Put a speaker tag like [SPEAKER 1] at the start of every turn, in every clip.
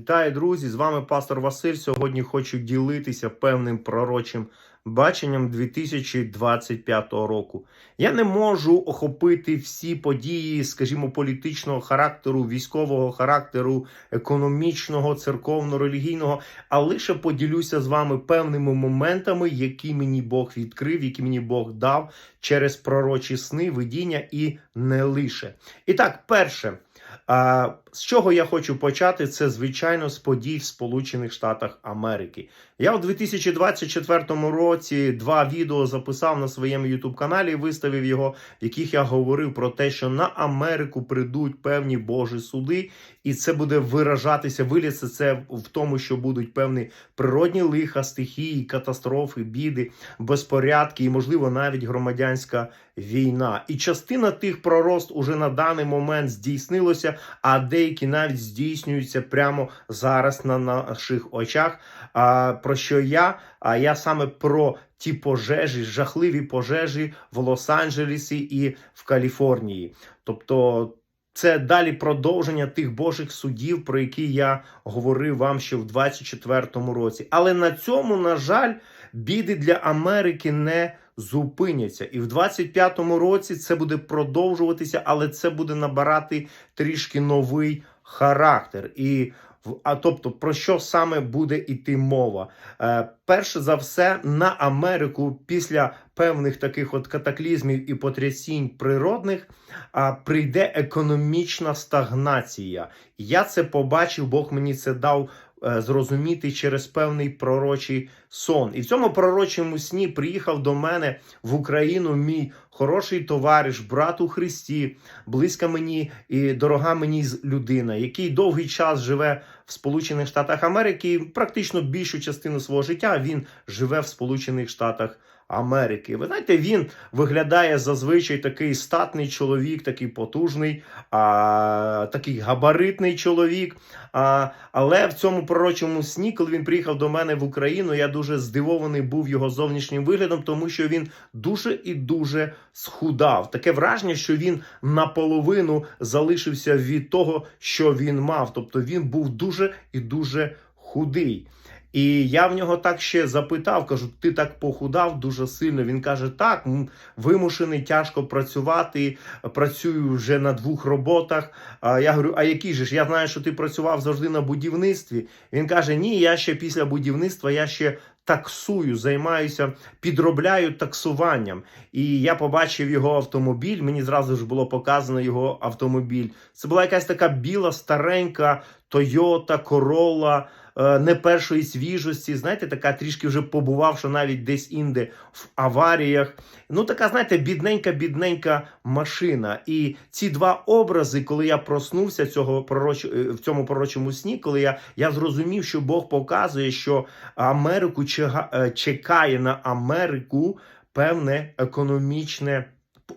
[SPEAKER 1] Вітаю, друзі! З вами пастор Василь. Сьогодні хочу ділитися певним пророчим баченням 2025 року. Я не можу охопити всі події, скажімо, політичного характеру, військового характеру, економічного, церковно-релігійного, а лише поділюся з вами певними моментами, які мені Бог відкрив, які мені Бог дав через пророчі сни, видіння і не лише. І так, перше. А, з чого я хочу почати? Це звичайно з подій в Сполучених Штатах Америки. Я у 2024 році два відео записав на своєму youtube каналі, виставив його, в яких я говорив про те, що на Америку прийдуть певні Божі суди, і це буде виражатися, виліться це в тому, що будуть певні природні лиха, стихії, катастрофи, біди, безпорядки і, можливо, навіть громадянська війна. І частина тих пророст уже на даний момент здійснилося, а деякі навіть здійснюються прямо зараз на наших очах. А про що я? А я саме про ті пожежі, жахливі пожежі в Лос-Анджелесі і в Каліфорнії. Тобто. Це далі продовження тих Божих судів, про які я говорив вам ще в 24-му році. Але на цьому, на жаль, біди для Америки не зупиняться. І в 25-му році це буде продовжуватися, але це буде набирати трішки новий характер. І а тобто про що саме буде йти мова? Е, перше за все, на Америку після певних таких от катаклізмів і потрясінь природних а, прийде економічна стагнація. Я це побачив, Бог мені це дав. Е, Зрозуміти через певний пророчий сон, і в цьому пророчому сні приїхав до мене в Україну мій хороший товариш, брат у Христі, близька мені і дорога мені людина, який довгий час живе в Сполучених Штатах Америки. і Практично більшу частину свого життя він живе в Сполучених Штатах. Ви знаєте, він виглядає зазвичай такий статний чоловік, такий потужний, а, такий габаритний чоловік. А, але в цьому пророчому сні, коли він приїхав до мене в Україну, я дуже здивований був його зовнішнім виглядом, тому що він дуже і дуже схудав. Таке враження, що він наполовину залишився від того, що він мав. Тобто він був дуже і дуже худий. І я в нього так ще запитав, кажу: ти так похудав дуже сильно. Він каже: так, вимушений тяжко працювати. Працюю вже на двох роботах. А я говорю: а який же ж? Я знаю, що ти працював завжди на будівництві. Він каже: Ні, я ще після будівництва я ще таксую, займаюся, підробляю таксуванням. І я побачив його автомобіль. Мені зразу ж було показано його автомобіль. Це була якась така біла, старенька Toyota Corolla, е, не першої свіжості. Знаєте, така трішки вже побувавши навіть десь інде в аваріях. Ну, така, знаєте, бідненька, бідненька машина. І ці два образи, коли я проснувся цього пророч... е, в цьому пророчому сні, коли я, я зрозумів, що Бог показує, що Америку е, чекає на Америку певне економічне,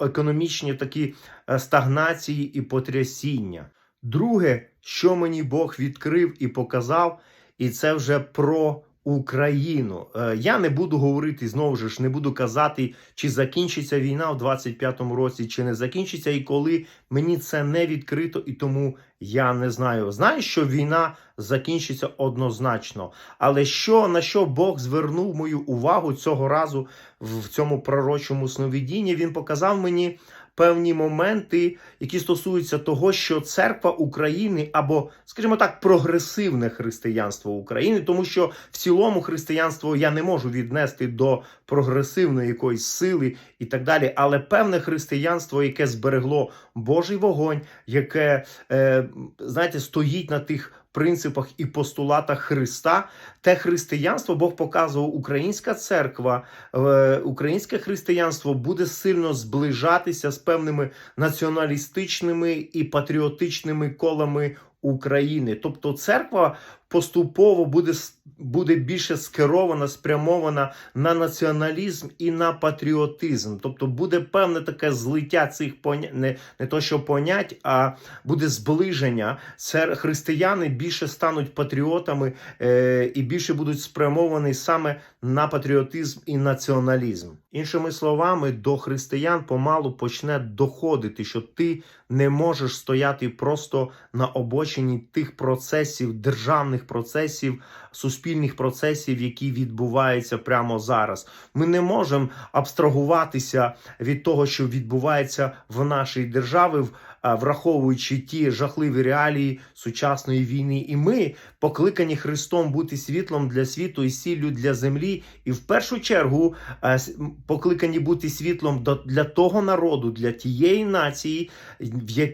[SPEAKER 1] економічні такі стагнації і потрясіння. Друге, що мені Бог відкрив і показав, і це вже про Україну. Е, Я не буду говорити знову ж, не буду казати, чи закінчиться війна в 25-му році, чи не закінчиться, і коли мені це не відкрито, і тому я не знаю. Знаю, що війна закінчиться однозначно. Але що на що Бог звернув мою увагу цього разу в цьому пророчому сновидінні? Він показав мені певні моменти, які стосуються того, що церква України або, скажімо так, прогресивне християнство України, тому що в цілому християнство я не можу віднести до прогресивної якоїсь сили і так далі. Але певне християнство, яке зберегло Божий вогонь, яке е, знаєте, стоїть на тих. Принципах і постулатах Христа, те християнство Бог показував, українська церква, е, українське християнство буде сильно зближатися з певними націоналістичними і патріотичними колами України. Тобто, церква поступово буде буде більше скерована, спрямована на націоналізм і на патріотизм. Тобто буде певне таке злиття цих понять, не, не то, що понять, а буде зближення. Це християни більше стануть патріотами е, і більше будуть спрямовані саме на патріотизм і націоналізм. Іншими словами, до християн помалу почне доходити, що ти не можеш стояти просто на обочині тих процесів, державних процесів, суспільних процесів, які відбуваються прямо зараз. Ми не можемо абстрагуватися від того, що відбувається в нашій державі, враховуючи ті жахливі реалії сучасної війни. І ми покликані Христом бути світлом для світу і сіллю для землі. І в першу чергу е, покликані бути світлом для того народу, для тієї нації,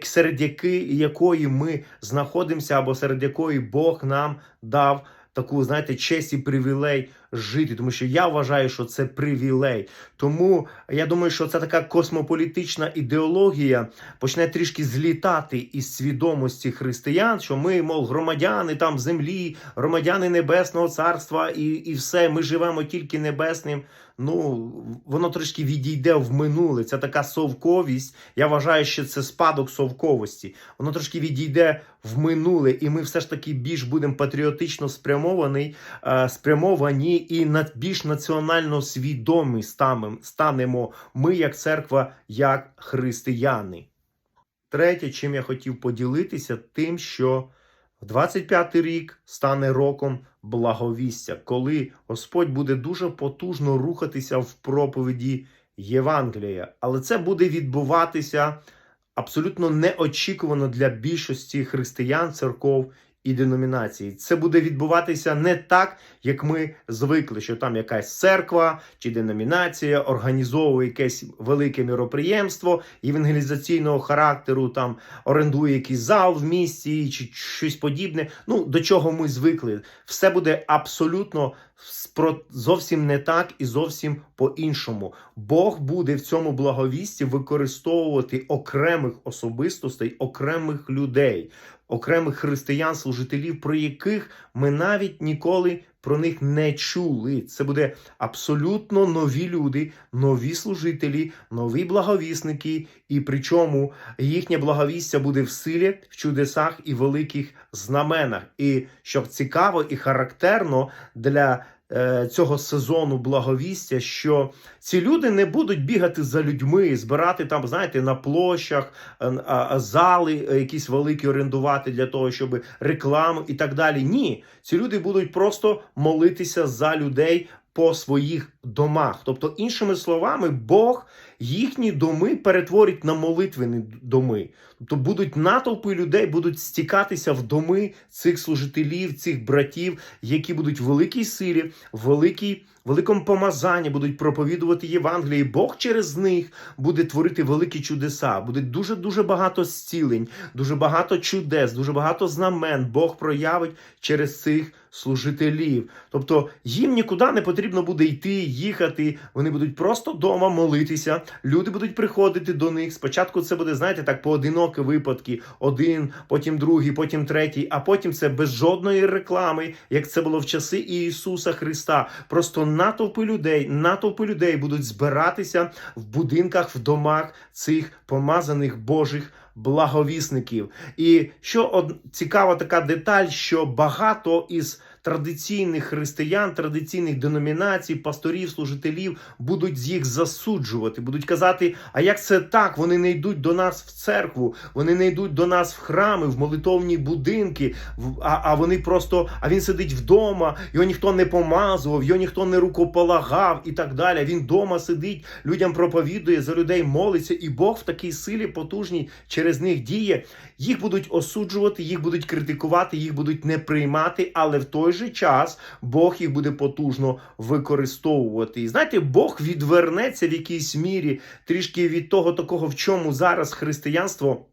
[SPEAKER 1] серед якої ми знаходимося, або серед якої Бог нам дав таку, знаєте, честь і привілей жити. Тому що я вважаю, що це привілей. Тому я думаю, що це така космополітична ідеологія почне трішки злітати із свідомості християн, що ми, мов, громадяни там землі, громадяни Небесного Царства, і, і все, ми живемо тільки небесним. Ну, воно трошки відійде в минуле. Це така совковість. Я вважаю, що це спадок совковості. Воно трошки відійде в минуле, і ми все ж таки більш будемо патріотично спрямовані, е, спрямовані і більш національно свідомі станемо ми, як церква, як християни. Третє, чим я хотів поділитися, тим, що 25-й рік стане роком благовістя, коли Господь буде дуже потужно рухатися в проповіді Євангелія. Але це буде відбуватися абсолютно неочікувано для більшості християн, церков і деномінацій. Це буде відбуватися не так, як ми звикли, що там якась церква чи деномінація організовує якесь велике міроприємство євангелізаційного характеру, там орендує якийсь зал в місті чи щось подібне. Ну до чого ми звикли. Все буде абсолютно зовсім не так і зовсім по-іншому. Бог буде в цьому благовісті використовувати окремих особистостей, окремих людей, окремих християн, служителів, про яких ми навіть ніколи про них не чули. Це буде абсолютно нові люди, нові служителі, нові благовісники, і причому їхнє благовістя буде в силі, в чудесах і великих знаменах. І що цікаво і характерно для цього сезону благовістя, що ці люди не будуть бігати за людьми, збирати там, знаєте, на площах е, зали е, якісь великі орендувати для того, щоб рекламу і так далі. Ні, ці люди будуть просто молитися за людей. По своїх домах, тобто, іншими словами, Бог їхні доми перетворить на молитвені доми. Тобто будуть натовпи людей, будуть стікатися в доми цих служителів, цих братів, які будуть в великій силі, в великій, великому помазанні, будуть проповідувати Євангеліє. І Бог через них буде творити великі чудеса. Буде дуже дуже багато зцілень, дуже багато чудес, дуже багато знамен. Бог проявить через цих служителів. Тобто їм нікуди не потрібно буде йти, їхати. Вони будуть просто вдома молитися. Люди будуть приходити до них. Спочатку це буде, знаєте, так поодинокі випадки: один, потім другий, потім третій, а потім це без жодної реклами, як це було в часи Ісуса Христа. Просто натовпи людей, натовпи людей будуть збиратися в будинках, в домах цих помазаних Божих благовісників. І що од... цікава така деталь, що багато із традиційних християн, традиційних деномінацій, пасторів, служителів будуть їх засуджувати, будуть казати: а як це так? Вони не йдуть до нас в церкву, вони не йдуть до нас в храми, в молитовні будинки. А, а вони просто, а він сидить вдома, його ніхто не помазував, його ніхто не рукополагав і так далі. Він вдома сидить, людям проповідує, за людей молиться, і Бог в такій силі потужній через них діє. Їх будуть осуджувати, їх будуть критикувати, їх будуть не приймати, але в той же час Бог їх буде потужно використовувати. І знаєте, Бог відвернеться в якійсь мірі трішки від того такого, в чому зараз християнство.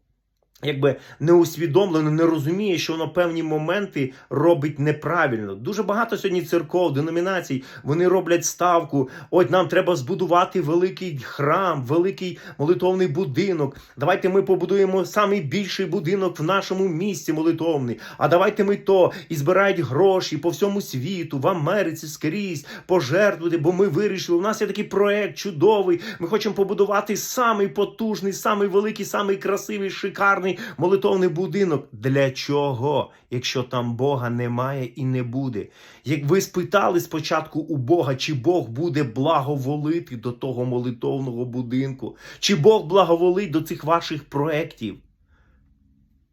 [SPEAKER 1] Якби не усвідомлено, не розуміє, що воно певні моменти робить неправильно. Дуже багато сьогодні церков, деномінацій, вони роблять ставку. От нам треба збудувати великий храм, великий молитовний будинок. Давайте ми побудуємо самий більший будинок в нашому місті молитовний. А давайте ми то і збирають гроші по всьому світу, в Америці скрізь пожертвувати, бо ми вирішили. У нас є такий проект чудовий. Ми хочемо побудувати самий потужний, самий великий, самий красивий, шикарний молитовний будинок. Для чого? Якщо там Бога немає і не буде. Як ви спитали спочатку у Бога, чи Бог буде благоволити до того молитовного будинку, чи Бог благоволить до цих ваших проєктів?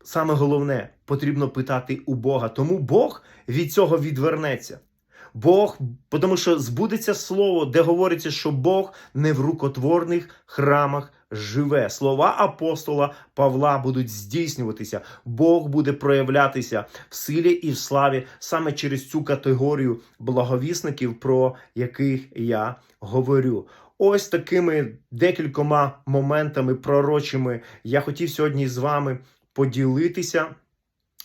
[SPEAKER 1] Саме головне, потрібно питати у Бога. Тому Бог від цього відвернеться. Бог, тому що збудеться слово, де говориться, що Бог не в рукотворних храмах живе. Слова апостола Павла будуть здійснюватися. Бог буде проявлятися в силі і в славі саме через цю категорію благовісників, про яких я говорю. Ось такими декількома моментами пророчими я хотів сьогодні з вами поділитися.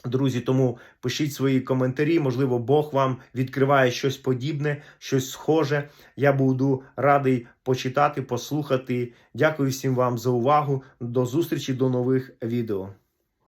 [SPEAKER 1] Друзі, тому пишіть свої коментарі. Можливо, Бог вам відкриває щось подібне, щось схоже. Я буду радий почитати, послухати. Дякую всім вам за увагу. До зустрічі, до нових відео.